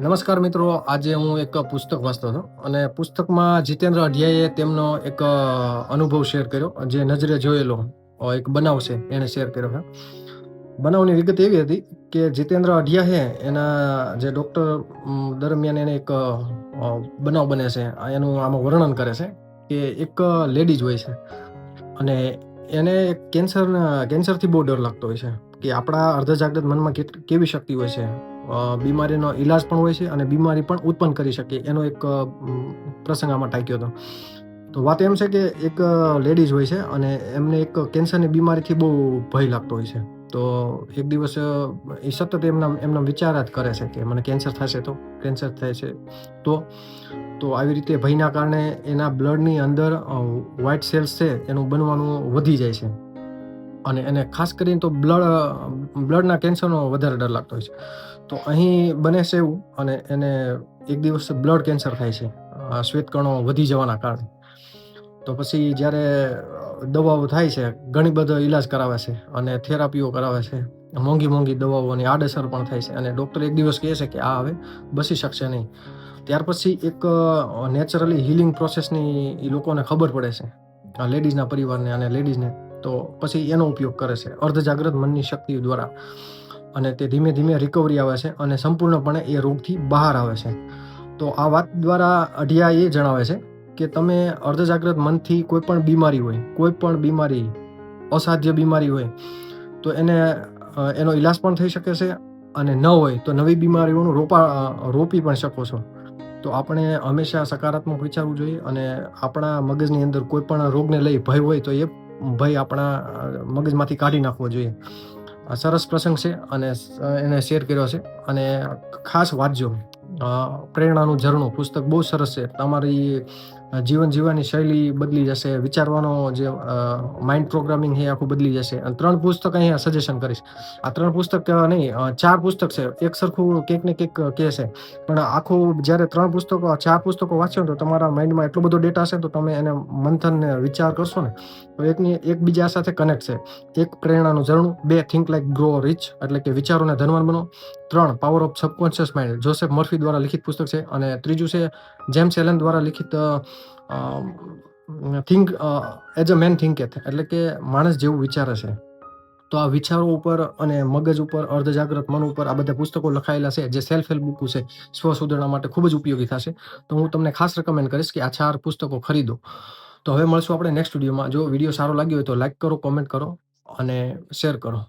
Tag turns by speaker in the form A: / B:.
A: નમસ્કાર મિત્રો, આજે હું એક પુસ્તક વાંચતો હતો અને પુસ્તકમાં જીતેન્દ્ર અઢિયાએ તેમનો એક અનુભવ શેર કર્યો. જે નજરે જોયેલો એક બનાવ છે, એણે શેર કર્યો છે. બનાવની વિગત એવી હતી કે જીતેન્દ્ર અઢિયા છે એના જે ડૉક્ટર દરમિયાન એને એક બનાવ બને છે. એનું આમાં વર્ણન કરે છે કે એક લેડીઝ હોય છે અને એને કેન્સર કેન્સરથી બહુ ડર લાગતો હોય છે કે આપણા અર્ધજાગ્રત મનમાં કેવી શક્તિ હોય છે. બીમારીનો ઈલાજ પણ હોય છે અને બીમારી પણ ઉત્પન્ન કરી શકે, એનો એક પ્રસંગ આમાં ટાંક્યો હતો. તો વાત એમ છે કે એક લેડીઝ હોય છે અને એમને એક કેન્સરની બીમારીથી બહુ ભય લાગતો હોય છે. તો એક દિવસ એ સતત એમના એમના વિચાર જ કરે છે કે મને કેન્સર થશે તો, કેન્સર થાય છે તો તો આવી રીતે ભયના કારણે એના બ્લડની અંદર વ્હાઇટ સેલ્સ છે એનું બનવાનું વધી જાય છે. અને એને ખાસ કરીને તો બ્લડ, બ્લડના કેન્સરનો વધારે ડર લાગતો હોય છે. તો અહીં બને છે એવું અને એને એક દિવસ બ્લડ કેન્સર થાય છે. શ્વેતકણો વધી જવાના કારણે. તો પછી જ્યારે દવાઓ થાય છે, ઘણી બધો ઈલાજ કરાવે છે અને થેરાપીઓ કરાવે છે. મોંઘી મોંઘી દવાઓની આડઅસર પણ થાય છે અને ડૉક્ટર એક દિવસ કહે છે કે આ હવે બસી શકશે નહીં. ત્યાર પછી એક નેચરલી હિલિંગ પ્રોસેસની એ લોકોને ખબર પડે છે. લેડીઝના પરિવારને અને લેડીઝને. તો પછી એનો ઉપયોગ કરે છે. અર્ધજાગ્રત મનની શક્તિ દ્વારા. અને તે ધીમે ધીમે રિકવરી આવે છે અને સંપૂર્ણપણે એ રોગથી બહાર આવે છે. તો આ વાત દ્વારા અઢિયા એ જણાવે છે કે તમે અર્ધજાગ્રત મનથી કોઈ પણ બીમારી હોય, કોઈ પણ બીમારી, અસાધ્ય બીમારી હોય, તો એને એનો ઈલાજ પણ થઈ શકે છે અને ન હોય તો નવી બીમારીઓનું રોપા રોપી પણ શકો છો. તો આપણે હંમેશા સકારાત્મક વિચારવું જોઈએ અને આપણા મગજની અંદર કોઈ પણ રોગને લઈ ભય હોય તો એ ભય આપણા મગજમાંથી કાઢી નાખવો જોઈએ. સરસ પ્રસંગ છે અને એને શેર કર્યો છે અને ખાસ વાંચજો. પ્રેરણાનું ઝરણું, પુસ્તક બહુ સરસ છે. તમારી જીવન જીવવાની શૈલી બદલી જશે, વિચારવાનો જે માઇન્ડ પ્રોગ્રામિંગ છે આખું બદલી જશે. અને ત્રણ પુસ્તક અહીંયા સજેશન કરીશ. આ ત્રણ પુસ્તક નહીં ચાર પુસ્તક છે. એક સરખું કંઈક ને કંઈક કહે છે. પણ આખું જ્યારે ત્રણ પુસ્તકો, ચાર પુસ્તકો વાંચશો તો તમારા માઇન્ડમાં એટલો બધો ડેટા હશે તો તમે એને મંથન ને વિચાર કરશો ને, તો એકની એકબીજા સાથે કનેક્ટ છે. એક પ્રેરણાનું ઝરણું, બે થિંક લાઈક ગ્રો રીચ એટલે કે વિચારોને ધનવાન બનો. ત્રણ power of subconscious mind Joseph Murphy દ્વારા લિખિત પુસ્તક છે. અને ત્રીજું છે જેમ્સ એલન દ્વારા લિખિત think as a man thinketh એટલે કે માણસ જેવું વિચારે છે. તો આ વિચારો ઉપર અને મગજ ઉપર, અર્ધજાગ્રત મન ઉપર આ બધા પુસ્તકો લખાયેલા છે, જે સેલ્ફ હેલ્પ બુક છે, સ્વ સુધારણા માટે ખૂબ જ ઉપયોગી થશે. તો હું તમને ખાસ રેકમેન્ડ કરીશ કે આ ચાર પુસ્તકો ખરીદો. તો હવે મળશું આપણે નેક્સ્ટ વિડીયોમાં જો વીડિયો સારો લાગ્યો હોય તો લાઈક કરો કોમેન્ટ કરો અને શેર કરો.